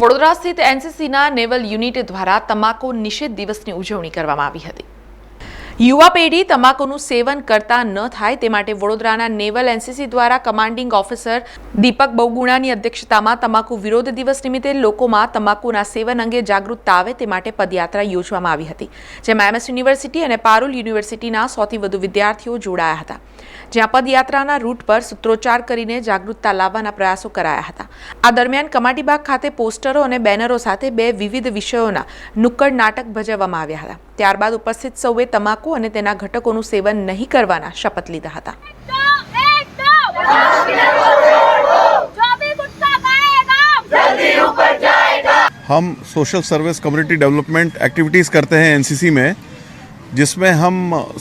વડોદરા સ્થિત એનસીસીના naval unit દ્વારા તમાકુ નિષેધ દિવસની ઉજવણી કરવામાં આવી હતી યુવા પેઢી તમાકુનું સેવન કરતા ન થાય તે માટે વડોદરાના નેવલ એનસીસી દ્વારા કમાન્ડિંગ ઓફિસર દીપક બહુગુણાની અધ્યક્ષતામાં તમાકુ વિરોધ દિવસ નિમિત્તે લોકોમાં તમાકુના સેવન અંગે જાગૃતતા આવે તે માટે પદયાત્રા યોજવામાં આવી હતી જેમાં એમએસ યુનિવર્સિટી અને પારુલ યુનિવર્સિટીના સૌથી વધુ વિદ્યાર્થીઓ જોડાયા હતા જ્યાં પદયાત્રાના રૂટ પર સૂત્રોચ્ચાર કરીને જાગૃતતા લાવવાના પ્રયાસો કરાયા હતા આ દરમિયાન કમાટીબાગ ખાતે પોસ્ટરો અને બેનરો સાથે બે વિવિધ વિષયોના નુક્કડ નાટક ભજવવામાં આવ્યા હતા त્યારબાદ उपस्थित સૌએ તમાકુ અને તેના ઘટકોનું સેવન નહીં કરવાના શપત લીધા હતા. જો બી ગુસ્સામાં આવશે જલ્દી ઉપર જાઈ જશે. હમ social service community development activities કરતા હૈ એનસીસી મે. જિસમે હમ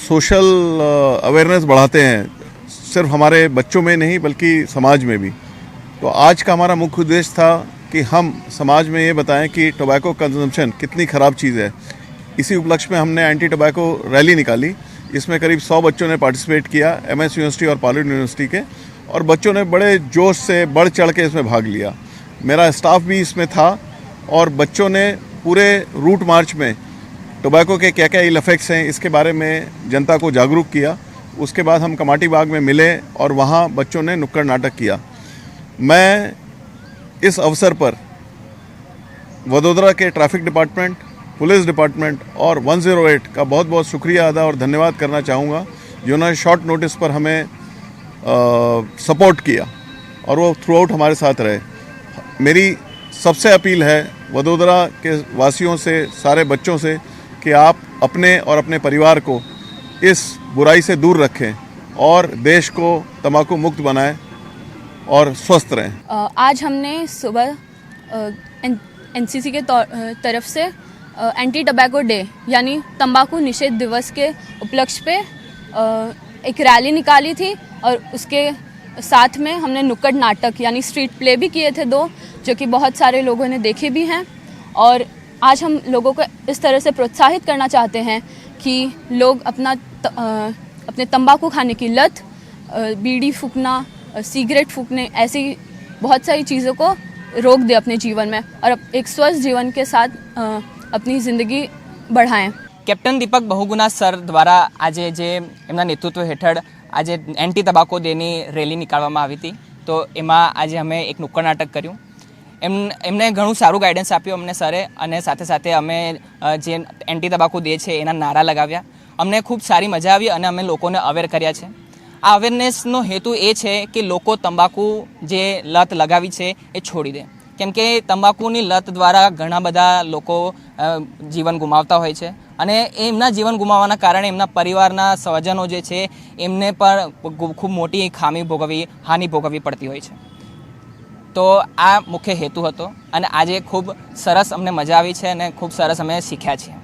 સોશિયલ અવેરનેસ બઢાતે હૈ સિર્ફ હમારે બચ્ચો મે નહીં બલકી સમાજ મે ભી. તો આજ કા હમારા મુખ્ય ઉદ્દેશ થા કે હમ સમાજ મે યે બતાયે કે ટોબેકો કન્ઝમ્પશન કિતની ખરાબ ચીઝ હે. इसी उपलक्ष्य में हमने एंटी टबैको रैली निकाली इसमें करीब सौ बच्चों ने पार्टिसिपेट किया एम यूनिवर्सिटी और पालूड यूनिवर्सिटी के और बच्चों ने बड़े जोश से बढ़ चढ़ के इसमें भाग लिया मेरा स्टाफ भी इसमें था और बच्चों ने पूरे रूट मार्च में टोबैको के क्या क्या इल इफेक्ट्स हैं इसके बारे में जनता को जागरूक किया उसके बाद हम कमाटी बाग में मिले और वहाँ बच्चों ने नुक्कड़ नाटक किया मैं इस अवसर पर वडोदरा के ट्रैफिक डिपार्टमेंट पुलिस डिपार्टमेंट और 108 का बहुत बहुत शुक्रिया अदा और धन्यवाद करना चाहूँगा जिन्होंने शॉर्ट नोटिस पर हमें आ, सपोर्ट किया और वो थ्रू आउट हमारे साथ रहे मेरी सबसे अपील है वडोदरा के वासियों से सारे बच्चों से कि आप अपने और अपने परिवार को इस बुराई से दूर रखें और देश को तम्बाकू मुक्त बनाएं और स्वस्थ रहें आज हमने सुबह एन के तरफ से एंटी टबैको डे यानी तंबाकू निषेध दिवस के उपलक्ष्य पे एक रैली निकाली थी और उसके साथ में हमने नुक्कड़ नाटक यानी स्ट्रीट प्ले भी किए थे दो जो कि बहुत सारे लोगों ने देखे भी हैं और आज हम लोगों को इस तरह से प्रोत्साहित करना चाहते हैं कि लोग अपना त, आ, अपने तंबाकू खाने की लत बीड़ी फूकना सिगरेट फूकने ऐसी बहुत सारी चीज़ों को रोक दें अपने जीवन में और एक स्वस्थ जीवन के साथ आ, अपनी ज़िंदगी बढ़ाएं કેપ્ટન દીપક બહુગુના સર દ્વારા આજે જે એમના નેતૃત્વ હેઠળ આજે એન્ટી તબાકો ડેની રેલી નીકાળવામાં આવી હતી તો એમાં આજે અમે એક નુક્કડ નાટક કર્યું એમ એમને ઘણું સારું ગાઈડન્સ આપ્યું અમને સરે અને સાથે સાથે અમે જે એન્ટી તબાકો દે છે એના નારા લગાવ્યા અમને ખૂબ સારી મજા આવી અને અમે લોકોને અવેર કર્યા છે આ અવેરનેસનો હેતુ એ છે કે લોકો તંબાકુ જે લત લગાવી છે એ છોડી દે કેમ કે તંબાકુની લત દ્વારા ઘણા બધા લોકો જીવન ગુમાવતા હોય છે અને એમના જીવન ગુમાવવાના કારણે એમના પરિવારના સ્વજનો જે છે એમને પણ ખૂબ મોટી ખામી ભોગવવી હાનિ ભોગવવી પડતી હોય છે તો આ મુખ્ય હેતુ હતો અને આજે ખૂબ સરસ અમને મજા આવી છે અને ખૂબ સરસ અમે શીખ્યા છીએ